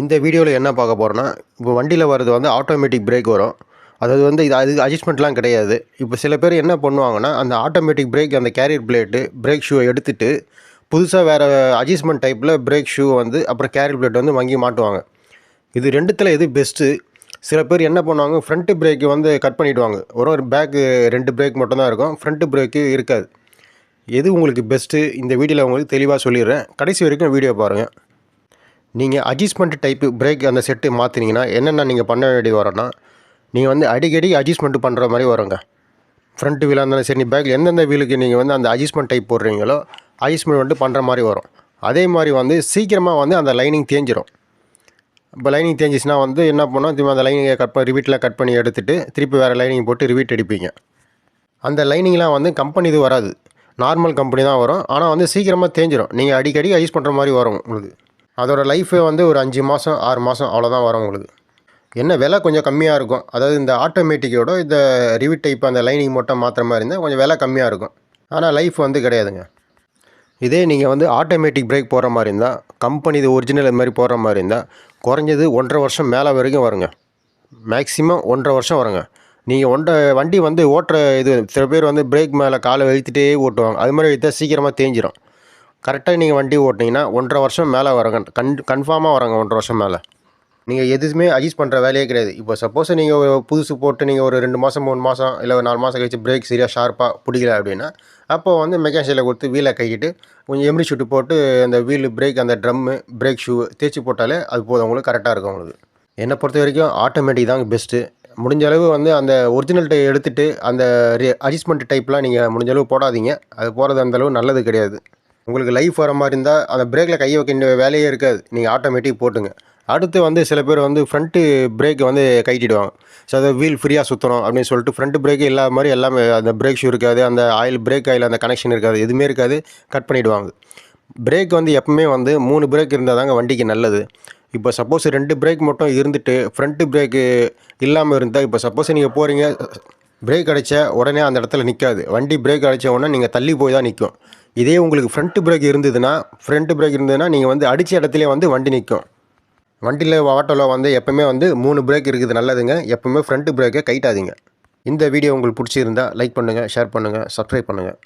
இந்த வீடியோவில் என்ன பார்க்க போகிறோன்னா இப்போ வண்டியில் வர்றது வந்து ஆட்டோமேட்டிக் பிரேக் வரும். அதாவது வந்து இது அது அட்ஜஸ்ட்மெண்ட்லாம் கிடையாது. இப்போ சில பேர் என்ன பண்ணுவாங்கன்னா அந்த ஆட்டோமேட்டிக் பிரேக் அந்த கேரியர் பிளேட்டு பிரேக் ஷூவை எடுத்துட்டு புதுசாக வேறு அட்ஜஸ்ட்மெண்ட் டைப்பில் பிரேக் ஷூ வந்து அப்புறம் கேரியர் பிளேட் வந்து வாங்கி மாட்டுவாங்க. இது ரெண்டுத்தில் எது பெஸ்ட்டு சில பேர் என்ன பண்ணுவாங்க ஃப்ரண்ட்டு பிரேக்கு வந்து கட் பண்ணிவிடுவாங்க ஒரு ஒரு பேக்கு ரெண்டு பிரேக் மட்டும்தான் இருக்கும். ஃப்ரண்ட்டு பிரேக்கு இருக்காது. எது உங்களுக்கு பெஸ்ட்டு இந்த வீடியோவில் உங்களுக்கு தெளிவாக சொல்லிடுறேன். கடைசி வரைக்கும் வீடியோ பாருங்கள் நீங்கள் அட்ஜஸ்ட்மெண்ட் டைப்பு பிரேக் அந்த செட்டு மாற்றினீங்கன்னா என்னென்ன நீங்கள் பண்ண வேண்டிய வரும்னா நீங்கள் வந்து அடிக்கடி அட்ஜஸ்ட்மெண்ட் பண்ணுற மாதிரி வருங்க. ஃப்ரண்ட் வீலாக இருந்தாலும் சரி பேக்கில் எந்தெந்த வீலுக்கு நீங்கள் வந்து அந்த அட்ஜஸ்ட்மெண்ட் டைப் போடுறீங்களோ அட்ஜஸ்ட்மெண்ட் வந்துட்டு பண்ணுற மாதிரி வரும். அதே மாதிரி வந்து சீக்கிரமாக வந்து அந்த லைனிங் தேஞ்சிரும். இப்போ லைனிங் தேஞ்சிச்சுன்னா வந்து என்ன பண்ணோம் திரும்ப அந்த லைனிங்கை கட் பண்ணி ரிவீட்டில் கட் பண்ணி எடுத்துகிட்டு திருப்பி வேறு லைனிங் போட்டு ரிவீட் அடிப்பீங்க. அந்த லைனிங்லாம் வந்து கம்பெனி இது வராது. நார்மல் கம்பெனி தான் வரும். ஆனால் வந்து சீக்கிரமாக தேஞ்சிரும். நீங்கள் அடிக்கடி யூஸ் பண்ணுற மாதிரி வரும் உங்களுக்கு. அதோடய லைஃபே வந்து ஒரு அஞ்சு மாதம் ஆறு மாதம் அவ்வளோதான் வரும் உங்களுக்கு. என்ன விலை கொஞ்சம் கம்மியாக இருக்கும். அதாவது இந்த ஆட்டோமேட்டிக்கோட இந்த ரிவிட் டைப் அந்த லைனிங் மட்டும் மாற்றுற மாதிரி இருந்தால் கொஞ்சம் விலை கம்மியாக இருக்கும். ஆனால் லைஃப் வந்து கிடையாதுங்க. இதே நீங்கள் வந்து ஆட்டோமேட்டிக் பிரேக் போகிற மாதிரி இருந்தால் கம்பெனி இது ஒரிஜினல் இது மாதிரி போடுற மாதிரி இருந்தால் குறைஞ்சது ஒன்றரை வருஷம் மேலே வரைக்கும் வருங்க. மேக்ஸிமம் ஒன்றரை வருஷம் வருங்க. நீங்கள் ஒன்றரை வண்டி வந்து ஓட்டுற இது சில பேர் வந்து பிரேக் மேலே காலை வைத்துட்டே ஓட்டுவாங்க. அது மாதிரி எழுத்தால் சீக்கிரமாக தேஞ்சிரும். கரெக்டாக நீங்கள் வண்டி ஓட்டினீங்கன்னா ஒன்றரை வருஷம் மேலே வரங்க கன் கன்ஃபார்மாக வரங்க ஒன்றரை வருஷம் மேலே. நீங்கள் எதுவுமே அட்ஜஸ்ட் பண்ணுற வேலையே கிடையாது. இப்போ சப்போஸ் நீங்கள் ஒரு புதுசு போட்டு நீங்கள் ஒரு ரெண்டு மாதம் மூணு மாதம் இல்லை ஒரு நாலு மாதம் கழிச்சு பிரேக் சரியாக ஷார்ப்பாக பிடிக்கல அப்படின்னா அப்போ வந்து மெக்கானிக்கில் கொடுத்து வீலை கைக்கிட்டு கொஞ்சம் எம்ரி ஷூட்டு போட்டு அந்த வீல் பிரேக் அந்த ட்ரம்மு பிரேக் ஷூ தேய்ச்சி போட்டாலே அது போதும். உங்களுக்கு கரெக்டாக இருக்கும் உங்களுக்கு. என்னை பொறுத்த வரைக்கும் ஆட்டோமேட்டிக் தாங்க பெஸ்ட்டு முடிஞ்ச அளவு வந்து அந்த ஒரிஜினல் டை எடுத்துகிட்டு அந்த அட்ஜஸ்ட்மெண்ட் டைப்லாம் நீங்கள் முடிஞ்ச அளவு போடாதீங்க. அது போகிறது அந்தளவு நல்லது கிடையாது. உங்களுக்கு லைஃப் வர மாதிரி இருந்தால் அந்த பிரேக்கில் கையை வைக்க வேலையே இருக்காது. நீங்கள் ஆட்டோமேட்டிக் போட்டுங்க. அடுத்து வந்து சில பேர் வந்து ஃப்ரண்ட்டு பிரேக்கை வந்து கைட்டிடுவாங்க ஸோ அதை வீல் ஃப்ரீயாக சுற்றணும் அப்படின்னு சொல்லிட்டு ஃப்ரண்ட் பிரேக்கு இல்லாத மாதிரி எல்லாமே அந்த பிரேக் ஷூ இருக்காது அந்த ஆயில் பிரேக் ஆயில் அந்த கனெக்ஷன் இருக்காது எதுவுமே இருக்காது கட் பண்ணிவிடுவாங்க பிரேக் வந்து எப்பவுமே வந்து மூணு பிரேக் இருந்தால் தாங்க வண்டிக்கு நல்லது. இப்போ சப்போஸ் ரெண்டு பிரேக் மட்டும் இருந்துட்டு ஃப்ரண்ட்டு பிரேக்கு இல்லாமல் இருந்தால் இப்போ சப்போஸ் நீங்கள் போகிறீங்க பிரேக் அடித்த உடனே அந்த இடத்துல நிற்காது வண்டி பிரேக் அடித்த உடனே நீங்கள் தள்ளி போய் தான் நிற்கும் இதே உங்களுக்கு ஃப்ரண்ட்டு பிரேக் இருந்ததுன்னா ஃப்ரண்ட்டு பிரேக் இருந்ததுன்னா நீங்கள் வந்து அடித்த இடத்துலேயே வந்து வண்டி நிற்கும் வண்டியில் ஆட்டோவில் வந்து எப்போவுமே வந்து மூணு பிரேக் இருக்குது நல்லதுங்க. எப்போவுமே ஃப்ரண்ட்டு பிரேக்கை கைட்டாதீங்க. இந்த வீடியோ உங்களுக்கு பிடிச்சிருந்தா லைக் பண்ணுங்கள் ஷேர் பண்ணுங்கள் சப்ஸ்கிரைப் பண்ணுங்கள்